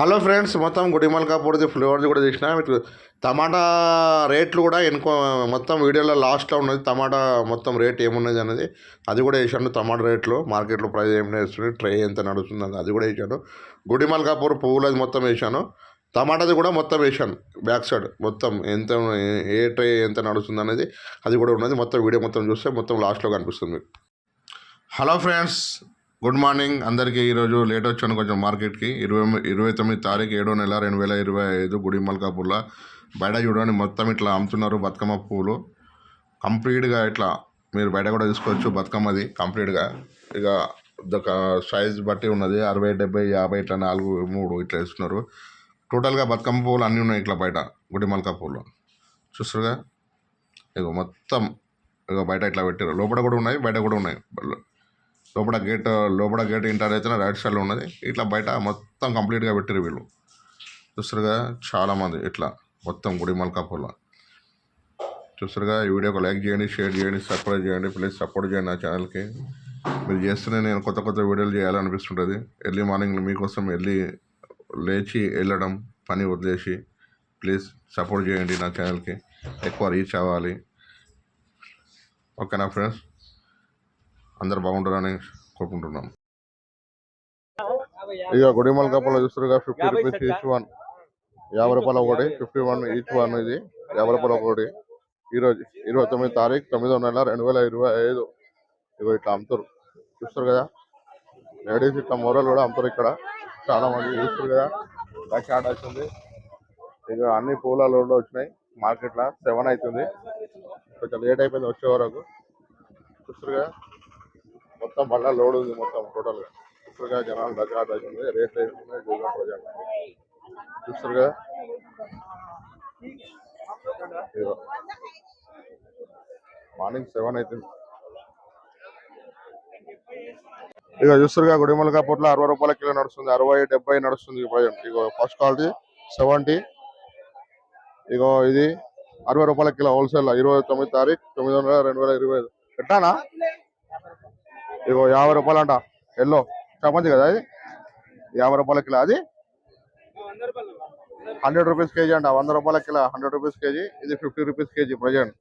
Hello friends మొత్తం గుడిమల్కాపూర్ది flavours కూడా చేసిన మీకు టమాటా రేట్లు కూడా ఎనుకో మొత్తం వీడియోలో లాస్ట్లో ఉన్నది టమాటా మొత్తం రేట్ ఏమున్నది అనేది అది కూడా వేసాను టమాటా రేట్లు. మార్కెట్లో ప్రైస్ ఏం వేస్తుంది ట్రే ఎంత నడుస్తుంది అది కూడా వేసాను గుడిమల్కాపూర్ పువ్వులు అది మొత్తం వేసాను. టమాటాది కూడా మొత్తం వేసాను బ్యాక్ సైడ్ మొత్తం ఎంత ఏ- ట్రే ఎంత నడుస్తుంది అనేది అది కూడా ఉన్నది. మొత్తం వీడియో మొత్తం చూస్తే మొత్తం లాస్ట్లో కనిపిస్తుంది హలో ఫ్రెండ్స్ గుడ్ మార్నింగ్. అందరికీ ఈరోజు లేట్ వచ్చాను కొంచెం మార్కెట్కి. ఇరవై ఇరవై తొమ్మిది తారీఖు ఏడో నెల రెండు వేల ఇరవై ఐదు గుడి మల్కాపూర్లో బయట చూడండి మొత్తం ఇట్లా అమ్ముతున్నారు బతుకమ్మ పువ్వులు కంప్లీట్గా ఇట్లా మీరు బయట కూడా తీసుకోవచ్చు బతుకమ్మది కంప్లీట్గా. ఇక ఒక సైజ్ బట్టి ఉన్నది. అరవై డెబ్బై యాభై ఇట్లా నాలుగు మూడు ఇట్లా ఇస్తున్నారు టోటల్గా బతుకమ్మ పువ్వులు అన్నీ ఉన్నాయి ఇట్లా బయట గుడి మల్కాపూర్లో. చూస్తారుగా? ఇక మొత్తం ఇక బయట ఇట్లా పెట్టారు లోపల కూడా ఉన్నాయి బయట కూడా ఉన్నాయి. లోపల గేట్ లోపల గేట్ ఇంటర్ అయితే రైట్ సైడ్లో ఉన్నది. ఇట్లా బయట మొత్తం కంప్లీట్గా పెట్టారు వీళ్ళు. చూస్తారుగా చాలామంది ఇట్లా మొత్తం గుడి మల్కాపూర్లో. చూస్తారుగా ఈ వీడియోకి లైక్ చేయండి షేర్ చేయండి సబ్స్క్రైబ్ చేయండి ప్లీజ్ సపోర్ట్ చేయండి నా ఛానల్కి మీరు చేస్తేనే నేను కొత్త కొత్త వీడియోలు చేయాలనిపిస్తుంటుంది. ఎర్లీ మార్నింగ్ మీకోసం ఎర్లీ లేచి వెళ్ళడం పని వదిలేసి ప్లీజ్ సపోర్ట్ చేయండి నా ఛానల్కి ఎక్కువ రీచ్ అవ్వాలి. ఓకేనా ఫ్రెండ్స్ అందరు బాగుంటారని కోరుకుంటున్నాం ఇక గుడిమల్ కప్పలో చూస్తారుగా ఫిఫ్టీ రూపీస్ ఈచ్ వన్ యాభై రూపాయలు ఒకటి ఫిఫ్టీ వన్ ఈచ్ వన్ ఇది. యాభై రూపాయలు ఒకటి. ఈరోజు ఇరవై తొమ్మిది తారీఖు తొమ్మిదో నెల రెండు వేల ఇరవై ఐదు. ఇగో ఇట్లా అమ్ముతారు. చూస్తారు కదా? లేడీస్ ఇట్లా మొరలు కూడా అమ్ముతారు ఇక్కడ. చాలా మంది చూస్తారు కదా? లక్ష ఆట వచ్చింది ఇక అన్ని పూల లోడ్లు వచ్చినాయి. మార్కెట్లో సెవెన్ అవుతుంది. కొంచెం లేట్ అయిపోయింది వచ్చే వరకు. చూస్తారు కదా? మొత్తం మళ్ళా లోడ్ ఉంది మొత్తం టోటల్గా జనాలు దగ్గర రేట్ వేసుకున్నాయి డీజిల్ ప్రజలు మార్నింగ్ సెవెన్ అవుతుంది ఇక చూస్తారుగా గుడిమలకా పొట్ల అరవై రూపాయల కిలో నడుస్తుంది. అరవై డెబ్బై నడుస్తుంది ప్రజెంట్ ఇగో ఫస్ట్ క్వాలిటీ సెవెంటీ. ఇగో ఇది అరవై రూపాయల కిలో హోల్సేల్ ఇరవై తొమ్మిది తారీఖు తొమ్మిది వందల రెండు వేల ఇరవై ఐదు. ఎట్లానా ఇగో యాభై రూపాయలు అంట ఎల్లో. చామంతి కదా అది? యాభై రూపాయల కిలో అది? హండ్రెడ్ రూపీస్ కేజీ అంట. వంద రూపాయల కిలో హండ్రెడ్ రూపీస్ కేజీ. ఇది ఫిఫ్టీ రూపీస్ కేజీ ప్రజెంట్.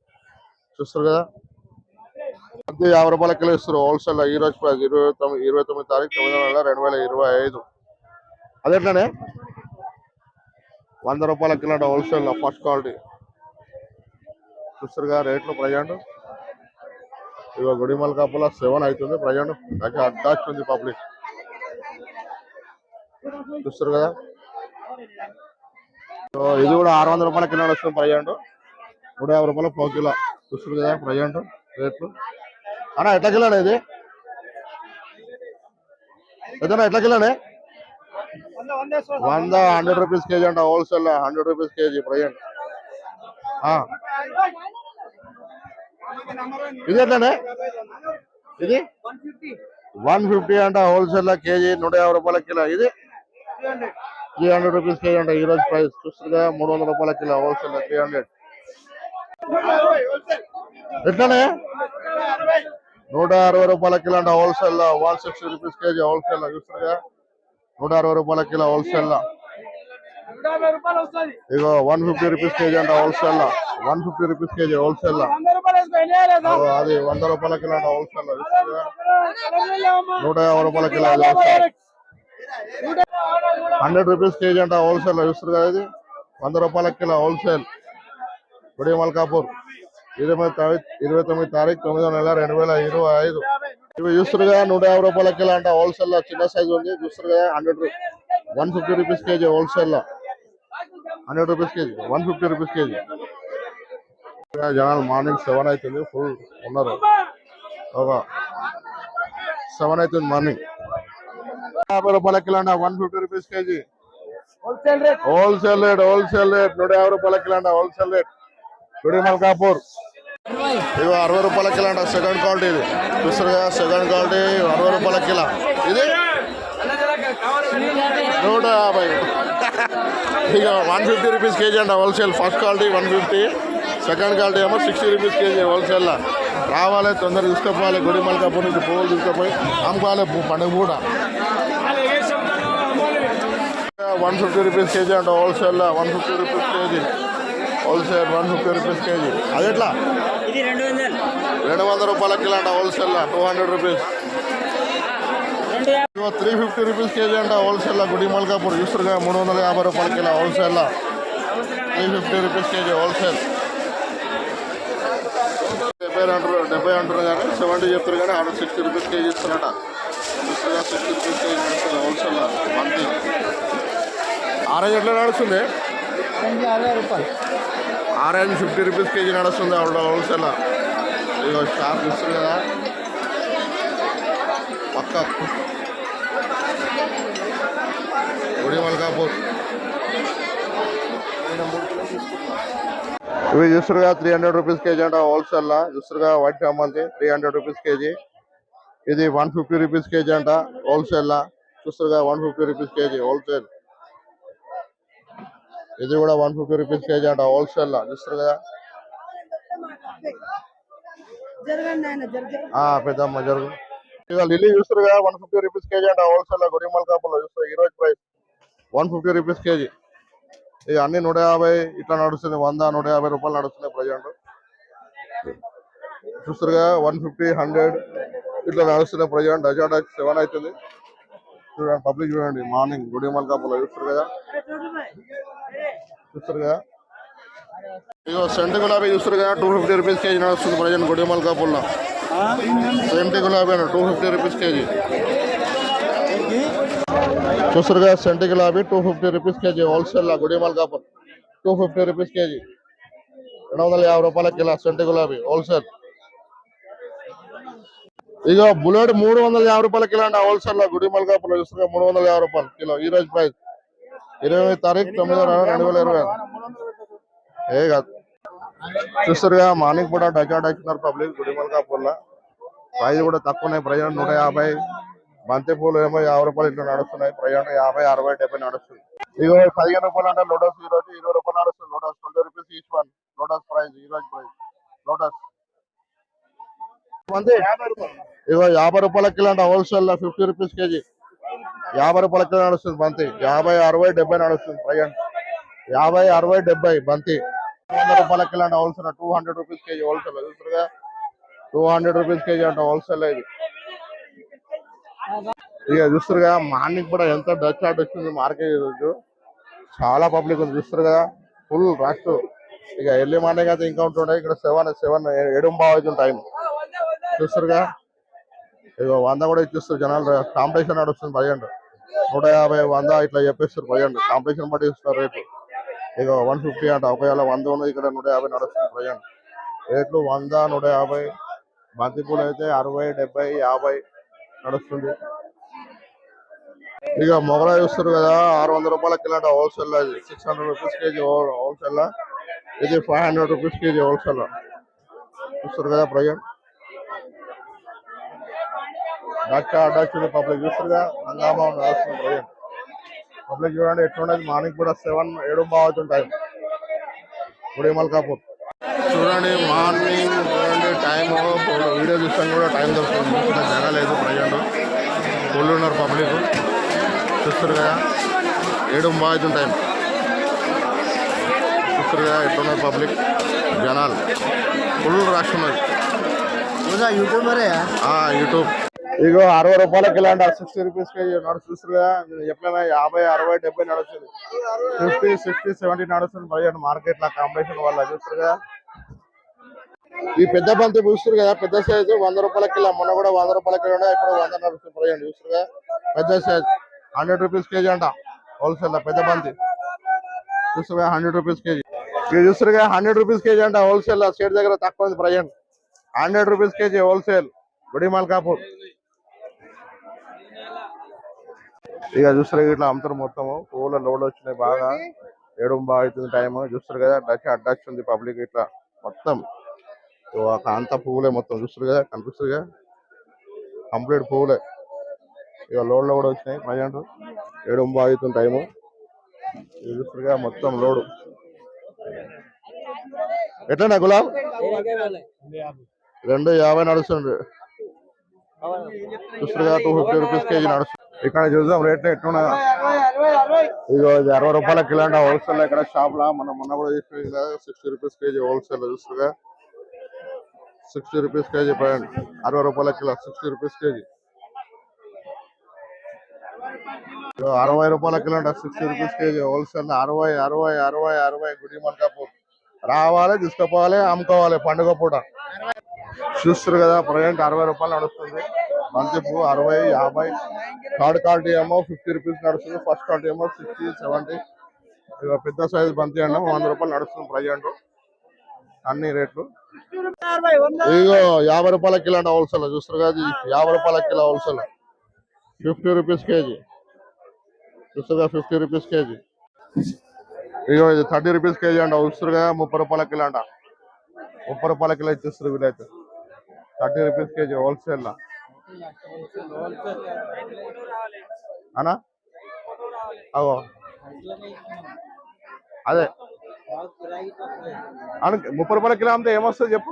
చూస్తారు కదా? అది యాభై రూపాయల కిలో ఇస్తారు హోల్సేల్ ఈ రోజు ప్రైస్ ఇరవై తొమ్మిది ఇరవై తొమ్మిది తారీఖు తొమ్మిది నెల రెండు వేల ఇరవై ఐదు. అది వంద రూపాయల కిలో అంట హోల్సేల్ ఫస్ట్ క్వాలిటీ. చూస్తారుగా రేట్లు ప్రజెంట్. ఇగో గుడిమల్ కప్పుల సెవెన్ అవుతుంది. ప్రజెంట్ నాకు ఉంది పబ్లిక్. చూస్తారు కదా? సో ఇది కూడా ఆరు వందల రూపాయల కిలో వస్తుంది ప్రజెంట్. నూట యాభై రూపాయలు పావు కిలో. చూస్తారు కదా ప్రజెంట్ రేట్లు. అన్నా ఎట్లా కిలోనే ఇది? ఏదన్నా ఎట్లా కిలోనే? వంద హండ్రెడ్ రూపీస్ కేజీ అంట wholesale hundred rupees KG present. ఇది ఎట్లానే ఇది? వన్ ఫిఫ్టీ అంట హోల్సేల్ కేజీ నూట యాభై రూపాయల కిలో. ఇది? త్రీ హండ్రెడ్ రూపీస్ కేజీ అంట. ఈ రోజు ప్రైస్ చూస్తుందిగా మూడు వందల రూపాయల కిలో హోల్సేల్ త్రీ హండ్రెడ్. ఎట్లానే? నూట అరవై రూపాయల కిలో అంట wholesale one sixty rupees KG wholesale చూస్తుందిగా నూట అరవై రూపాయల కిలో హోల్సేల్ ఇగో వన్ ఫిఫ్టీ రూపీస్ కేజీ అంట wholesale one fifty rupees KG wholesale అది వంద రూపాయల కిలో అంట హోల్సేల్ నూట యాభై రూపాయల కిలో హండ్రెడ్ రూపీస్ కేజీ అంట హోల్సేల్ చూస్తారు కదా ఇది? వంద రూపాయల కిలో హోల్సేల్. గుడి మల్కాపూర్. ఇరవై ఇరవై తొమ్మిది తారీఖు తొమ్మిదో నెల రెండు వేల ఇరవై ఐదు. ఇవి చూస్తారు కదా నూట యాభై రూపాయల కిలో అంట హోల్సేల్లో చిన్న సైజ్ ఉంది చూస్తారు కదా hundred one fifty rupees KG హోల్సేల్లో hundred rupees KG one fifty rupees KG. జనాలు మార్నింగ్ సెవెన్ అవుతుంది ఫుల్ ఉన్నారు. ఒక సెవెన్ అవుతుంది మార్నింగ్. యాభై రూపాయల కిలో అంట one fifty rupees KG. Wholesale rate. Wholesale rate నూట యాభై రూపాయల కిలో అంట హోల్సేల్ రేట్. గుడి మల్కాపూర్. ఇవి అరవై రూపాయల కిలో అంట సెకండ్ క్వాలిటీ ఇది. చూస్తారు కదా సెకండ్ క్వాలిటీ అరవై రూపాయల కిలో. ఇది? నూట యాభై. ఇక వన్ ఫిఫ్టీ రూపీస్ కేజీ అంట wholesale first quality one fifty second quality ఏమో సిక్స్టీ రూపీస్ కేజీ హోల్సేల్లో రావాలి తొందరగా తీసుకుపోవాలి గుడి మల్కాపూర్ నుంచి పువ్వులు తీసుకుపోయి అమ్ముకోవాలి పండుగ కూడా వన్ ఫిఫ్టీ రూపీస్ కేజీ అంట wholesale one fifty rupees KG. Wholesale one fifty rupees KG. అది ఎట్లా? రెండు వందలు. రూపాయల కిలో అంట wholesale two hundred rupees three fifty rupees KG అంట హోల్సేల్ గుడి మల్కాపూర్ చూస్తురుగా మూడు వందల యాభై రూపాయల kilo wholesale three fifty rupees KG wholesale డెబ్బై అంటారు డెబ్బై అంటారు కానీ సెవెంటీ చెప్తారు కానీ ఆడ సిక్స్టీ రూపీస్ కేజీ ఇస్తారట. చూస్తురుగా సిక్స్టీ రూపీస్ కేజీ నడుస్తుంది హోల్సేల్ మంత్లీ ఆరెంజ్ ఎట్లా నడుస్తుంది? ఆరేజ్ ఫిఫ్టీ రూపీస్ కేజీ నడుస్తుంది ఆవిడ హోల్సేల్ ఇదిగో స్టాక్ ఇస్తుంది కదా. పక్క గుడి మల్కాపూర్ ఇవి చూస్తురుగా త్రీ హండ్రెడ్ రూపీస్ కేజీ అంట హోల్సేల్ చూస్తురుగా వైట్ చామంతి త్రీ హండ్రెడ్ రూపీస్ కేజీ. ఇది వన్ ఫిఫ్టీ రూపీస్ కేజీ అంట wholesale చూస్తురుగా one fifty rupees KG wholesale ఇది కూడా వన్ ఫిఫ్టీ రూపీస్ కేజీ అంట హోల్సేల్ చూస్తారు కదా పెద్దమ్మ జరుగు. ఇక లిల్లీ చూస్తారు కదా వన్ ఫిఫ్టీ రూపీస్ కేజీ అంట హోల్సేల్ గుడిమల్ కాపులో చూస్తారు ఈ రోజు price one fifty rupees KG. ఇక అన్ని నూట యాభై ఇట్లా నడుస్తుంది వంద నూట యాభై రూపాయలు నడుస్తున్నాయి ప్రజెంట్. చూస్తారుగా వన్ ఫిఫ్టీ హండ్రెడ్ ఇట్లా నడుస్తున్నాయి ప్రజెంట్ డజాడా సెవెన్ అవుతుంది. చూడండి పబ్లిక్ చూడండి మార్నింగ్ గుడిమల్ కాపులో చూస్తారు కదా. చూస్తారు కదా. ఇగో సెంటు గులాబీ చూస్తారు కదా టూ ఫిఫ్టీ రూపీస్ కేజీ నడుస్తుంది ప్రజెంట్ గుడిమల్ కాపుల్లో. సెంటి గులాబీ అన్న టూ ఫిఫ్టీ రూపీస్ కేజీ. చూసారుగా సెంటి గులాబీ two fifty rupees KG wholesale Gudimalkapur. Two fifty rupees KG. రెండు వందల యాభై రూపాయల కిలో సెంటి గులాబీ హోల్సేల్ ఇక బుల్లెట్ మూడు వందల యాభై రూపాయల కిలో అండి హోల్సేల్లో గుడిమల్ కాపులో చూస్తారు మూడు వందల యాభై రూపాయలు కిలో ఈ రోజు ప్రైస్ ఇరవై తారీఖు తొమ్మిదో రెండు వేల ఇరవై. ఏ కాదు. చూస్తారుగా మార్నింగ్ కూడా డజాట్ వచ్చినారు పబ్లిక్ గుడిమల్ కాపూర్లో ప్రైస్ కూడా తక్కువనే ప్రజెంట్ నూట యాభై. బంతి పూలు ఏమో యాభై రూపాయలు ఇట్లా నడుస్తున్నాయి ప్రజెంట్ యాభై అరవై డెబ్బై నడుస్తుంది. ఇగో పదిహేను రూపాయలు అంటే లోటస్ ఈ రోజు ఇరవై రూపాయలు నడుస్తుంది lotus twenty rupees each one lotus price ఈ రోజు ప్రైస్ లోటస్ బంతి ఇగో యాభై రూపాయల కిలో అంట హోల్సేల్లో ఫిఫ్టీ రూపీస్ కేజీ. యాభై రూపాయల కిలో నడుస్తుంది బంతి. యాభై అరవై డెబ్బై నడుస్తుంది ప్రజెంట్ యాభై అరవై డెబ్బై బంతి. వంద రూపాయల kilo wholesale two hundred rupees KG wholesale చూసారుగా టూ హండ్రెడ్ రూపీస్ కేజీ అంట హోల్సేల్ ఇది. ఇక చూస్తారుగా మార్నింగ్ కూడా ఎంత డచ్ ఆర్ట్ వచ్చింది మార్కెట్ ఈరోజు. చాలా పబ్లిక్ ఉంది చూస్తారు కదా. ఫుల్ రష్ ఇక ఎర్లీ మార్నింగ్ అయితే ఇంకా ఉంటుండే. ఇక్కడ సెవెన్ సెవెన్ ఏడు బాగా అవుతుంది టైం చూస్తారుగా ఇక వంద కూడా ఇచ్చిస్తారు జనాలు కాంపిటీషన్ నడుస్తుంది ప్రజెంట్ నూట యాభై వంద ఇట్లా చెప్పేస్తారు ప్రజెంట్ కాంపిటీషన్ బట్టి ఇస్తారు ఇక వన్ ఫిఫ్టీ అంట ఒకవేళ వంద ఉన్నది ఇక్కడ నూట యాభై నడుస్తుంది ప్రజెంట్ రేట్లు వంద నూట యాభై బంతిపూలు అయితే అరవై డెబ్బై యాభై నడుస్తుంది ఇక మొగల చూస్తారు కదా ఆరు వందల రూపాయల kilo wholesale six hundred rupees KG wholesale ఇది five hundred rupees KG wholesale చూస్తారు కదా ప్రజెంట్ డచ్ డచ్ పబ్లిక్ చూస్తారుగా హంగామా నడుస్తుంది ప్రజెంట్ పబ్లిక్ చూడండి ఎట్లున్నది. మార్నింగ్ కూడా సెవెన్ ఏడు బాగుతుంది టైం గుడి మల్కాపూర్. చూడండి మార్నింగ్ చూడండి టైం వీడియో చూస్తాను కూడా టైం దొరుకుతుంది. జగ లేదు ప్రజెంట్. ఫుల్ ఉన్నారు పబ్లిక్. చూస్తారు కదా? ఏడు బాగుతుంది టైం చూస్తారు కదా ఎట్లున్నారు పబ్లిక్? జనాలు. ఫుల్ రష్ ఉన్నది. యూట్యూబర్ ఆ, యూట్యూబ్ ఇగో అరవై రూపాయలకి కిలో అంట సిక్స్టీ రూపీస్ కేజీ నడుస్తుంది కదా? యాభై అరవై డెబ్బై నడుస్తుంది. ఫిఫ్టీ సిక్స్టీ సెవెంటీ నడుస్తుంది. ప్రజెంట్ మార్కెట్లో కాంపిటీషన్ వల్ల చూస్తారు కదా. ఈ పెద్ద బంతి చూస్తారు కదా పెద్ద సైజు వంద రూపాయల కిలో మొన్న కూడా వంద రూపాయల కిలో ఇప్పుడు వంద నడుస్తుంది ప్రజెంట్ చూస్తారు కదా. పెద్ద సైజ్ హండ్రెడ్ రూపీస్ కేజీ అంట హోల్సేల్లో పెద్ద బంతి. చూస్తారు హండ్రెడ్ రూపీస్ కేజీ ఇది చూస్తారు కదా హండ్రెడ్ రూపీస్ కేజీ అంట హోల్సేల్లో స్టేట్ దగ్గర తక్కువ ఉంది present. Hundred rupees KG wholesale Gudimalkapur ఇక చూస్తారు ఇట్లా అమ్ముతారు మొత్తము పూల లోడ్ వచ్చినాయి బాగా. ఏడు బాగా అవుతుంది టైం చూస్తారు కదా డచ్ అడ్డచ్ ఉంది పబ్లిక్ ఇట్లా. మొత్తం. అంత పువ్వులే మొత్తం చూస్తారు కదా కనిపిస్తుంది కదా. కంప్లీట్ పువ్వులే. ఇక లోడ్లో కూడా వచ్చినాయి. ప్రజెంట్ ఏడు బాగా అవుతుంది టైము ఇది చూస్తారు కదా మొత్తం లోడు. ఎట్లన్నా గులాబ్? రెండు యాభై నడుస్తుంది. చూస్తారుగా టూ ఫిఫ్టీ రూపీస్ కేజీ నడుస్తుంది ఇక్కడ చూద్దాం రేట్ ఎట్లున్నా ఇగో ఇది అరవై రూపాయల కిలో అంటే హోల్సేల్ ఇక్కడ షాప్ లా మనం మొన్న కూడా తీసుకున్నాం సిక్స్టీ రూపీస్ కేజీ హోల్సేల్ చూస్తారుగా సిక్స్టీ రూపీస్ కేజీ పడండి అరవై రూపాయల కిలో సిక్స్టీ రూపీస్ కేజీ. అరవై రూపాయల కిలో అంటే సిక్స్టీ రూపీస్ కేజీ హోల్సేల్ అరవై అరవై అరవై అరవై గుడి మల్కాపూర్. రావాలి తీసుకుపోవాలి అమ్ముకోవాలి పండుగ పూట. చూస్తారు కదా ప్రజెంట్ అరవై రూపాయలు నడుస్తుంది. బంతి పువ్వు అరవై యాభై. థర్డ్ క్వాలిటీ ఏమో ఫిఫ్టీ రూపీస్ నడుస్తుంది. ఫస్ట్ క్వాలిటీ ఏమో సిక్స్టీ సెవెంటీ ఇక పెద్ద సైజ్ బంతి అన్న వంద రూపాయలు నడుస్తుంది ప్రజెంట్ అన్ని రేట్లు. ఇదిగో యాభై రూపాయల కిలో అంటే హోల్సేల్ చూస్తారు కదా యాభై రూపాయల kilo wholesale fifty rupees KG చూస్తారుగా fifty rupees KG ఇగో ఇది థర్టీ రూపీస్ కేజీ అంట. కదా ముప్పై రూపాయల కిలో అంట. ముప్పై రూపాయల కిలో ఇచ్చేస్తారు వీళ్ళైతే. Thirty rupees KG wholesale. అనా అవో అదే. ముప్పై రూపాయల కిలో అమ్మితే ఏమొస్తుంది చెప్పు?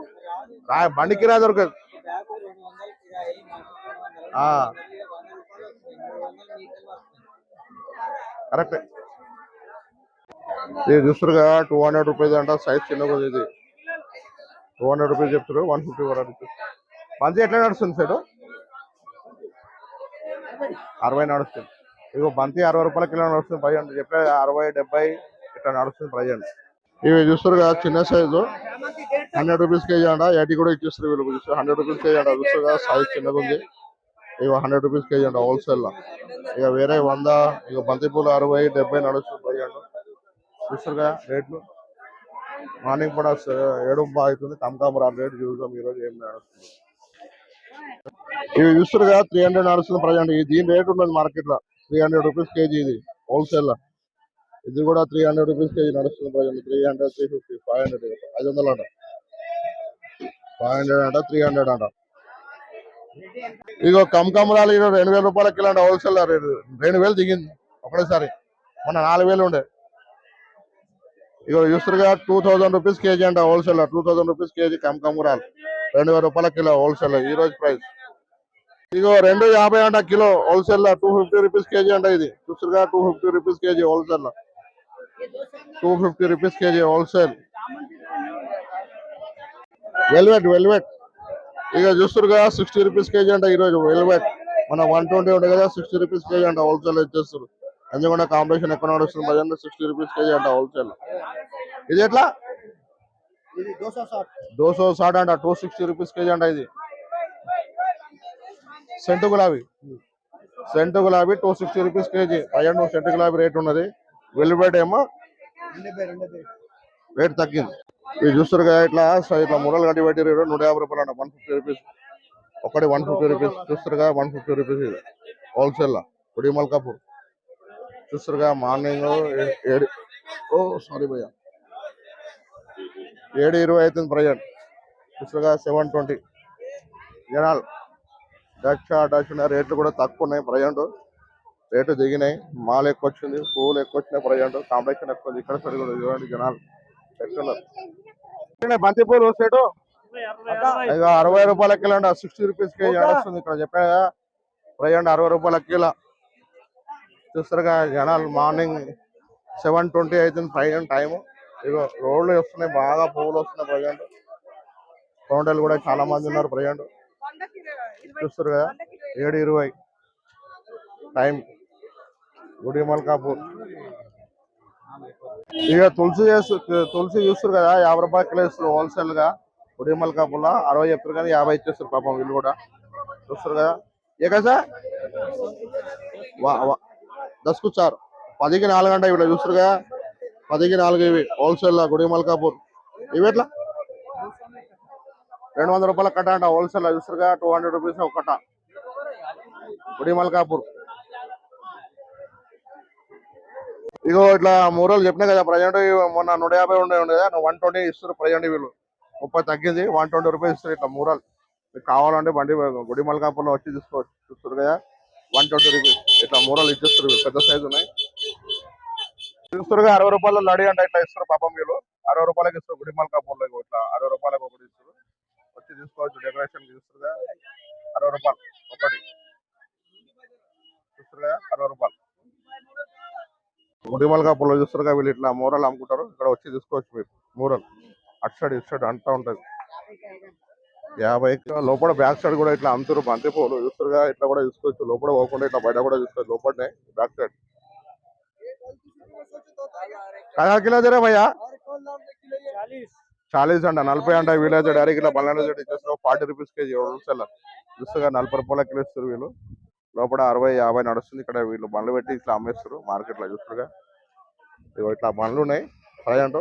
రా బండి కిరా దొరకదు. ఆ, కరెక్టే. ఇది చూస్తారుగా టూ హండ్రెడ్ రూపీస్ అంట సైజ్ చిన్నగా ఇది. టూ హండ్రెడ్ రూపీస్ చెప్తారు వన్ ఫిఫ్టీ వన్ రూపీస్ బంతి ఎట్లా నడుస్తుంది సైడ్? అరవై నడుస్తుంది. ఇగో బంతి అరవై రూపాయల కిలో నడుస్తుంది ప్రజెంట్ చెప్పే అరవై డెబ్బై ఇట్లా నడుస్తుంది ప్రజెంట్ ఇవి చూస్తారు కదా చిన్న సైజు. హండ్రెడ్ రూపీస్ కేజీ అంట. ఎయిటీ కూడా ఇచ్చేస్తారు వీళ్ళు చూస్తారు హండ్రెడ్ రూపీస్ కేజీ అంట. చూస్తారు కదా సైజ్ చిన్నగా ఉంది. ఇక హండ్రెడ్ రూపీస్ కేజీ అంట హోల్సేల్లో ఇక వేరే వంద ఇక బంతి పూలు అరవై డెబ్బై నడుస్తుంది ప్రజెంట్ చూస్తారు కదా రేట్లు. మార్నింగ్ కూడా ఏడు బాగా అవుతుంది. కమకామర రేట్ చూద్దాం. ఈరోజు ఏం నడుస్తుంది. ఇవి చూస్తారు త్రీ హండ్రెడ్ నడుస్తుంది ప్రజెంట్. దీని రేట్ ఉన్నది మార్కెట్లో. త్రీ హండ్రెడ్ రూపీస్ కేజీ ఇది హోల్సేల్ ఇది కూడా త్రీ హండ్రెడ్ రూపీస్ కేజీ నడుస్తుంది present. Three hundred three fifty five hundred ఐదు వందలు అంట. ఫైవ్ హండ్రెడ్ అంట త్రీ హండ్రెడ్ అంట. ఇగో కమకమరాలు ఈరోజు రెండు వేల రూపాయల కిలో అంట హోల్సేల్ రేటు రెండు వేలు దిగింది ఒకటేసారి. మొన్న నాలుగు వేలు ఉండే. ఇగో చూస్తారుగా టూ థౌసండ్ రూపీస్ కేజీ అంట wholesale two thousand rupees KG కమకమరాలు రెండు వేల రూపాయల కిలో హోల్సేల్ ఈ రోజు ప్రైస్ ఇగో రెండు యాభై అంట కిలో హోల్సేల్లో టూ ఫిఫ్టీ రూపీస్ కేజీ అంట ఇది. చూస్తారుగా టూ ఫిఫ్టీ రూపీస్ కేజీ హోల్సేల్లో. Two fifty rupees KG wholesale velvet velvet ఇక చూస్తారుగా సిక్స్టీ రూపీస్ కేజీ అంట ఈరోజు వెల్వెట్ మన వన్ ట్వంటీ ఉండే కదా సిక్స్టీ రూపీస్ కేజీ అంట హోల్సేల్ ఇచ్చేస్తారు ఎందుకంటే కాంపిటీషన్ ఎక్కువ నడుస్తుంది ప్రజెంట్ సిక్స్టీ రూపీస్ కేజీ అంట హోల్సేల్ ఇది ఎట్లా? దోసో సాట్ అంట టూ సిక్స్టీ రూపీస్ కేజీ అంట ఇది. సెంటు గులాబీ. సెంటు గులాబీ టూ సిక్స్టీ రూపీస్ కేజీ. అయ్యండి సెంటు గులాబీ రేట్ ఉన్నది. వెల్వెట్ ఏమో రేట్ తగ్గింది. ఇది చూస్తారు కదా ఇట్లా ఇట్లా మురలు కట్టి పెట్టి నూట యాభై రూపాయలు అంట వన్ ఫిఫ్టీ రూపీస్. ఒకటి వన్ ఫిఫ్టీ రూపీస్. చూస్తారు కదా వన్ ఫిఫ్టీ రూపీస్ ఇది. హోల్సేల్ పొడి మల్కాపూర్. చూస్తారు కదా మార్నింగ్ ఏడు ఓ సారీ భయ్య. ఏడు ఇరవై అవుతుంది ప్రజెంట్. చూస్తారు కదా సెవెన్ ట్వంటీ. జనాలు. దక్ష డక్ష రేట్లు కూడా తక్కువ ఉన్నాయి ప్రజెంట్. రేటు దిగినాయి. మాల్ ఎక్కువ వచ్చింది పువ్వులు ఎక్కువ వచ్చినాయి ప్రజెంట్. కాంపిటీషన్ ఎక్కువ ఉంది. ఇక్కడ చూడండి జనాలు. ఎట్లున్నారు ఇక్కడ బంతి పూలు సెటు అరవై. రూపాయల కిలో అండి సిక్స్టీ రూపీస్ కేజీ నడుస్తుంది ఇక్కడ చెప్పా కదా. ప్రజెంట్ అరవై రూపాయల కిలో. చూస్తారుగా జనాలు మార్నింగ్ సెవెన్ ట్వంటీ అవుతుంది ప్రజెంట్ టైం ఇక రోడ్లు వస్తున్నాయి. బాగా పువ్వులు వస్తున్నాయి ప్రజెంట్. కౌంటర్లు కూడా చాలా మంది ఉన్నారు ప్రజెంట్. చూస్తారు కదా? ఏడు ఇరవై. టైం. గుడి మల్కాపూర్. ఇక తులసి తులసి చూస్తారు కదా యాభై రూపాయలు కిలో ఇస్తారు హోల్సేల్గా. గుడి మల్కాపూర్లో అరవై చెప్తారు కానీ యాభై ఇచ్చేస్తారు పాపం వీళ్ళు కూడా. చూస్తారు కదా? ఏ కదా? దశకు చారు పదికి నాలుగు అంటే ఇవి చూస్తారు కదా? పదికి నాలుగు ఇవి హోల్సేల్ గుడి మల్కాపూర్. ఇవి ఎట్లా? రెండు వందల రూపాయల కట్ట అంట హోల్సేల్ చూసారుగా టూ హండ్రెడ్ రూపీస్ ఒక కట్ట. గుడి మల్కాపూర్. ఇగో ఇట్లా మూడు రోజులు చెప్పినా కదా ప్రజెంట్ మొన్న నూట యాభై ఉండే ఉండే కదా వన్ ట్వంటీ ఇస్తారు ప్రజెంట్ వీళ్ళు. ముప్పై తగ్గింది వన్ ట్వంటీ రూపీస్ ఇస్తారు ఇట్లా మూరల్. మీకు కావాలంటే బండి గుడి మల్కాపూర్లో వచ్చి తీసుకోవచ్చు చూస్తారు కదా. వన్ ట్వంటీ రూపీస్ ఇట్లా మూరలు ఇచ్చేస్తారు పెద్ద సైజు ఉన్నాయి. చూస్తారు అరవై రూపాయలు లడి అంటే ఇట్లా ఇస్తారు పాపం వీళ్ళు. అరవై రూపాయలకి ఇస్తారు గుడి మల్కాపూర్లో ఇట్లా అరవై రూపాయలకు ఒకటి ఇస్తారు వచ్చి తీసుకోవచ్చు డెకరేషన్ చూస్తుందా? అరవై రూపాయలు ఒకటి. చూస్తుందా అరవై రూపాయలు. ముడిమల్ పొలం చూస్తారుగా వీళ్ళు ఇట్లా మూరలు అమ్ముకుంటారు. ఇక్కడ వచ్చి తీసుకోవచ్చు మీరు. మూరలు. అటు సైడ్ ఇటు సైడ్ అంటూ ఉంటుంది. యాభై లోపల బ్యాక్ సైడ్ కూడా ఇట్లా అమ్ముతారు బంతిపూలు చూస్తారుగా ఇట్లా కూడా తీసుకోవచ్చు. లోపల పోకుండా ఇట్లా బయట కూడా తీసుకోవచ్చు. లోపలనే బ్యాక్ సైడ్. కదా కిలో జరే భయ్యా? చాలీస్ అంట నలభై అంట వీలైతే డైరెక్ట్ ఇట్లా బల్లాడ ఇచ్చేస్తారు. ఫార్టీ రూపీస్ కేజీ హోల్సేల్ దుస్తుగా నలభై రూపాయల కిలో ఇస్తారు వీళ్ళు. లోపల అరవై యాభై నడుస్తుంది. ఇక్కడ వీళ్ళు బండ్లు పెట్టి ఇట్లా అమ్మేస్తారు. మార్కెట్లో చూస్తారుగా ఇట్లా బండ్లు ఉన్నాయి. ప్రజెంట్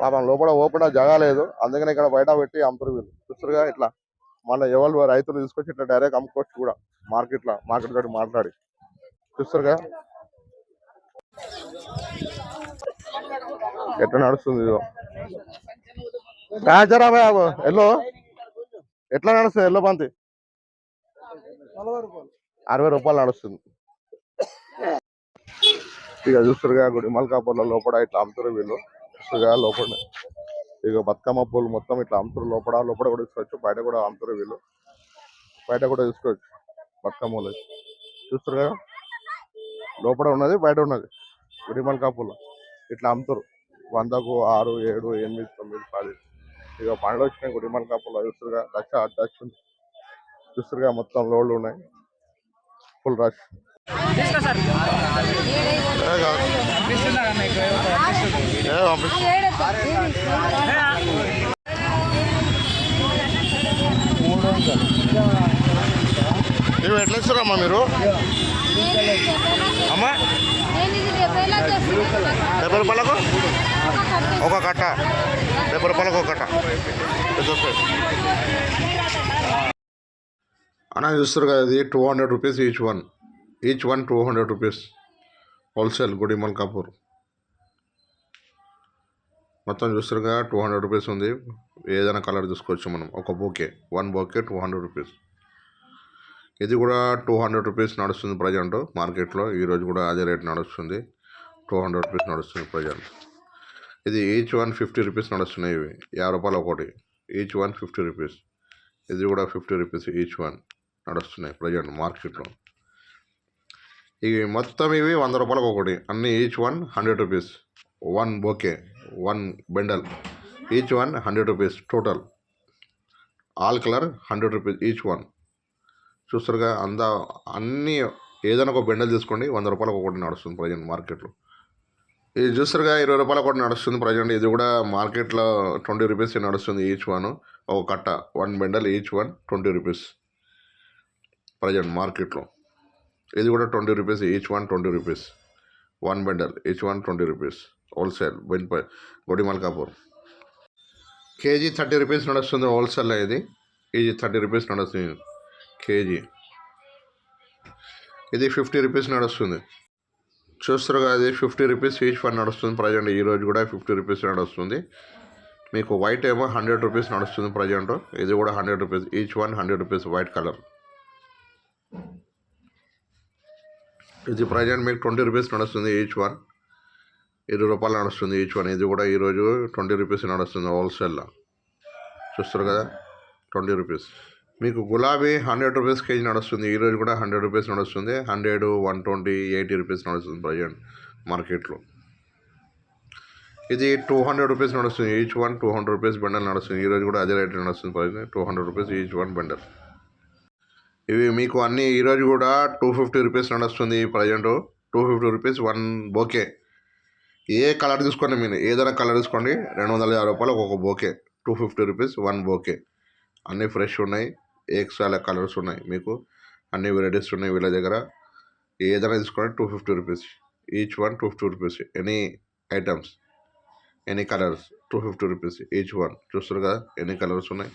పాపం లోపల ఓపెన్ జగా లేదు. అందుకని ఇక్కడ బయట పెట్టి అమ్ముతారు వీళ్ళు. చూస్తుగా ఇట్లా. మళ్ళీ ఎవరు రైతులు తీసుకొచ్చి ఇట్లా డైరెక్ట్ అమ్ముకోవచ్చు కూడా. మార్కెట్లో మార్కెట్ తోటి మాట్లాడి. చూస్తారుగా ఎట్లా నడుస్తుంది ఇదో రాజరా బాబు ఎల్లో? ఎట్లా నడుస్తుంది ఎల్లో బంతి? రూపాయలు అరవై రూపాయలు నడుస్తుంది. ఇక చూస్తురుగా గుడి మల్కాపూర్లో లోపల ఇట్లా అమ్ముతారు వీళ్ళు. చూస్తురుగా లోపల. ఇక బతుకమ్మ పూలు మొత్తం ఇట్లా అమ్ముతారు. లోపల లోపల కూడా తీసుకోవచ్చు బయట కూడా అమ్ముతారు వీళ్ళు. బయట కూడా తీసుకోవచ్చు బతుకమ్మలు చూస్తురుగా? కదా లోపల ఉన్నది బయట ఉన్నది. గుడి మల్కాపూర్లో ఇట్లా అమ్ముతారు. వందకు ఆరు ఏడు ఎనిమిది తొమ్మిది పది. ఇక పండ్లు వచ్చినాయి గుడి మల్కాపూర్లో చూస్తారుగా లక్ష అర్ధ లక్ష ఉంది. చూస్తారుగా మొత్తం లోడ్లు ఉన్నాయి. Full rush. మీరు ఎట్లా ఇస్తారమ్మా మీరు? అమ్మా డెబ్బై రూపాయలకు ఒక కట్ట. ఒక డెబ్బై రూపాయలకు ఒక కట్ట. అన్న చూస్తారు కదా ఇది two hundred rupees each one each one two hundred rupees. Wholesale Gudi Malkapur. మొత్తం చూస్తారు కదా టూ హండ్రెడ్ రూపీస్ ఉంది. ఏదైనా కలర్ తీసుకోవచ్చు మనం. ఒక bouquet. One bouquet two hundred rupees. ఇది కూడా టూ హండ్రెడ్ రూపీస్ నడుస్తుంది ప్రజెంట్ మార్కెట్లో. ఈరోజు కూడా అదే రేట్ నడుస్తుంది. టూ హండ్రెడ్ రూపీస్ నడుస్తుంది ప్రజెంట్. ఇది ఈచ్ వన్ ఫిఫ్టీ రూపీస్ నడుస్తున్నాయి ఇవి. యాభై రూపాయలు ఒకటి. ఈచ్ వన్ ఫిఫ్టీ రూపీస్ ఇది కూడా ఫిఫ్టీ రూపీస్ ఈచ్ వన్ నడుస్తున్నాయి ప్రజెంట్ మార్కెట్లో. ఇవి మొత్తం ఇవి వంద రూపాయలకు ఒకటి. అన్ని each one hundred rupees one bouquet one bundle each one hundred rupees total all colour hundred rupees each one చూస్తారుగా అంద అన్నీ ఏదైనా ఒక బెండల్ తీసుకోండి వంద రూపాయలకు ఒకటి నడుస్తుంది ప్రజెంట్ మార్కెట్లో. ఇది చూస్తారుగా ఇరవై రూపాయలు కూడా నడుస్తుంది ప్రజెంట్. ఇది కూడా మార్కెట్లో ట్వంటీ రూపీస్ నడుస్తుంది ఈచ్ వన్ ఒక కట్ట one bundle each one twenty rupees. Present మార్కెట్లో. ఇది కూడా twenty rupees each one twenty rupees. One bundle each one twenty rupees. Wholesale బెన్పై Gudi Malkapur. KG thirty rupees నడుస్తుంది హోల్సేల్లో ఇది. కేజీ థర్టీ రూపీస్ నడుస్తుంది. కేజీ. ఇది ఫిఫ్టీ రూపీస్ నడుస్తుంది. చూస్తారు కదా ఇది ఫిఫ్టీ రూపీస్ ఈచ్ వన్ నడుస్తుంది ప్రజెంట్. ఈ రోజు కూడా ఫిఫ్టీ రూపీస్ నడుస్తుంది. మీకు వైట్ ఏమో హండ్రెడ్ రూపీస్ నడుస్తుంది ప్రజెంట్. ఇది కూడా hundred rupees each one hundred rupees white colour. ఇది ప్రజెంట్ మీకు ట్వంటీ రూపీస్ నడుస్తుంది ఈచ్ వన్. ఇరవై రూపాయలు నడుస్తుంది ఈచ్ వన్. ఇది కూడా ఈరోజు ట్వంటీ రూపీస్ నడుస్తుంది హోల్సేల్లో. చూస్తారు కదా ట్వంటీ రూపీస్. మీకు గులాబీ హండ్రెడ్ రూపీస్ కేజీ నడుస్తుంది. ఈరోజు కూడా హండ్రెడ్ రూపీస్ నడుస్తుంది. Hundred one twenty eighty rupees నడుస్తుంది ప్రజెంట్ మార్కెట్లో. ఇది టూ హండ్రెడ్ రూపీస్ నడుస్తుంది. Each one two hundred rupees bundle నడుస్తుంది. ఈరోజు కూడా అదే రేట్ నడుస్తుంది present. Two hundred rupees each one bundle. ఇవి మీకు అన్ని ఈరోజు కూడా టూ ఫిఫ్టీ రూపీస్ నడుస్తుంది present. Two fifty rupees one bouquet. ఏ కలర్ తీసుకోండి మీరు? ఏదైనా కలర్ తీసుకోండి. రెండు వందల యాభై రూపాయలు ఒక్కొక్క bouquet. Two fifty rupees one bouquet. అన్నీ ఫ్రెష్ ఉన్నాయి. ఏక్సాల కలర్స్ ఉన్నాయి మీకు. అన్ని వెరైటీస్ ఉన్నాయి వీళ్ళ దగ్గర. ఏదైనా తీసుకోండి two fifty rupees each one two fifty rupees any items any colours two fifty rupees each one చూస్తారు కదా ఎన్ని కలర్స్ ఉన్నాయి?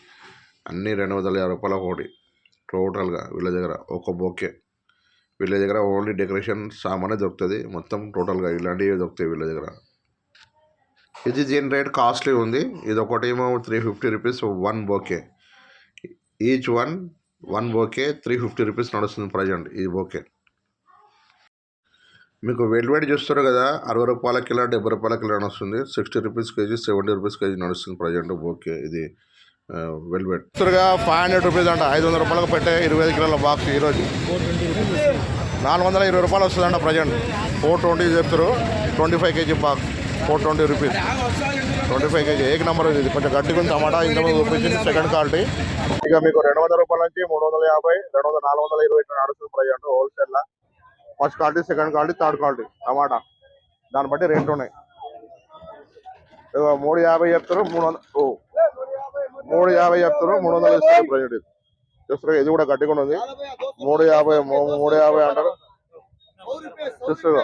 అన్నీ రెండు వందల యాభై రూపాయలు ఒకటి. టోటల్గా వీళ్ళ దగ్గర ఒక బొకే. వీళ్ళ దగ్గర ఓన్లీ డెకరేషన్ సామానే దొరుకుతుంది. మొత్తం టోటల్గా ఇలాంటివి దొరుకుతాయి వీళ్ళ దగ్గర. ఇది దీని రేట్ కాస్ట్లీ ఉంది. ఇది ఒకటేమో three fifty rupees one bouquet each one one bouquet three fifty rupees నడుస్తుంది ప్రజెంట్ ఈ బోకే మీకు వెల్వెట్ చూస్తారు కదా అరవై రూపాయల కిలో డెబ్బై రూపాయల కిలో నడుస్తుంది sixty rupees KG seventy rupees KG నడుస్తుంది ప్రజెంట్ బోకే ఇది వెల్వెట్ ఇస్తురుగా ఫైవ్ హండ్రెడ్ రూపీస్ అంట ఐదు వందల రూపాయలకు పెట్టే ఇరవై ఐదు కిలోల బాక్స్ ఈరోజు. నాలుగు వందల ఇరవై రూపాయలు వస్తుందంట ప్రజెంట్ ఫోర్ ట్వంటీ చెప్తారు twenty five KG box. Four twenty rupees. Twenty five KG. ఏక నెంబర్ ఇది. కొంచెం గట్టిగా టమాటా ఇంతకుముందు చూపించింది సెకండ్ క్వాలిటీ. ఇక మీకు రెండు వందల రూపాయల నుంచి మూడు వందల యాభై రెండు వందల నాలుగు వందల ఇరవై ఇట్లా నడుస్తుంది ప్రైజ్ హోల్సేల్ లా. First quality second quality third quality. టమాటా. దాన్ని బట్టి రేట్లు ఉన్నాయి. మూడు యాభై చెప్తారు మూడు వందల ఓ. మూడు యాభై చెప్తారు మూడు వందలు ఇస్తారు ప్రైజ్ ఇది. చూస్తారు ఇది కూడా గట్టిగా ఉంది. మూడు యాభై మూడు యాభై అంటారు. చూస్తారు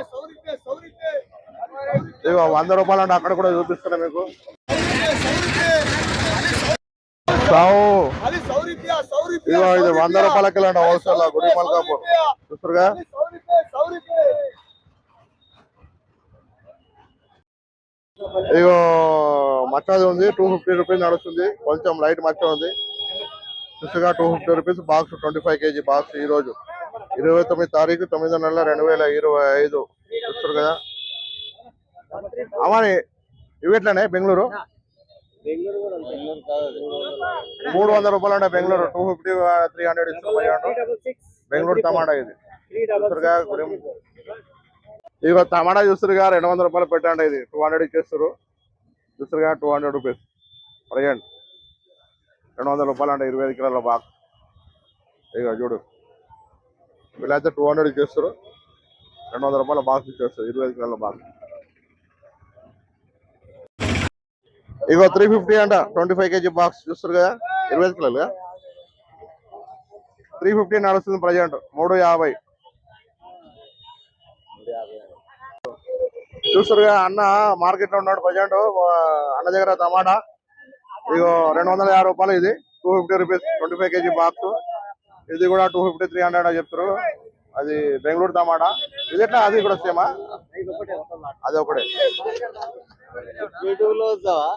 ఇగో వంద రూపాయలు అంటే అక్కడ కూడా చూపిస్తున్నా మీకు. సావు. ఇది వంద రూపాయల కిలో అండి హోల్సేల్ గుడి మల్కాపూర్ చూస్తారుగా? సౌ ఇగో మచ్చది ఉంది టూ ఫిఫ్టీ రూపీస్ నడుస్తుంది. కొంచెం లైట్ మచ్చ ఉంది. చూసిగా two fifty rupees box twenty five KG box ఈ రోజు ఇరవై తొమ్మిది తారీఖు తొమ్మిది నెల రెండు వేల ఇరవై ఐదు. చూస్తారు కదా అమ్మని ఇవి ఎట్లానే? బెంగళూరు? మూడు వందల రూపాయలు అంటే Bengaluru two fifty three hundred ఇస్తారు బెంగళూరు టమాటా ఇది. ఇదిగో టమాటా చూస్తారుగా రెండు వందల రూపాయలు పెట్టండి ఇది. టూ హండ్రెడ్ ఇచ్చేస్తారు. చూస్తారుగా టూ హండ్రెడ్ రూపీస్. ప్రజెంట్ రెండు వందల రూపాయలు అంటే ఇరవై ఐదు కిలోల బాక్స్ ఇక చూడు. వీళ్ళైతే టూ హండ్రెడ్ ఇచ్చేస్తారు. రెండు వందల రూపాయల బాక్స్ ఇచ్చేస్తారు ఇరవై ఐదు కిలోల బాక్స్ ఇగో త్రీ ఫిఫ్టీ అంట. ట్వంటీ ఫైవ్ కేజీ బాక్స్ చూస్తారు కదా? ఇరవై కిలోలు త్రీ ఫిఫ్టీ నడుస్తుంది ప్రజెంట్ మూడు యాభై. చూస్తారుగా అన్న మార్కెట్లో ఉన్నాడు ప్రజెంట్ అన్న దగ్గర టమాటా. ఇగో రెండు వందల యాభై రూపాయలు ఇది. Two fifty rupees twenty five KG box ఇది కూడా టూ ఫిఫ్టీ త్రీ హండ్రెడ్ అని చెప్తారు. అది బెంగళూరు టమాటా. ఇది ఎట్లా? అది కూడా సేమా అది ఒకటే. యూట్యూబ్లో వస్తావా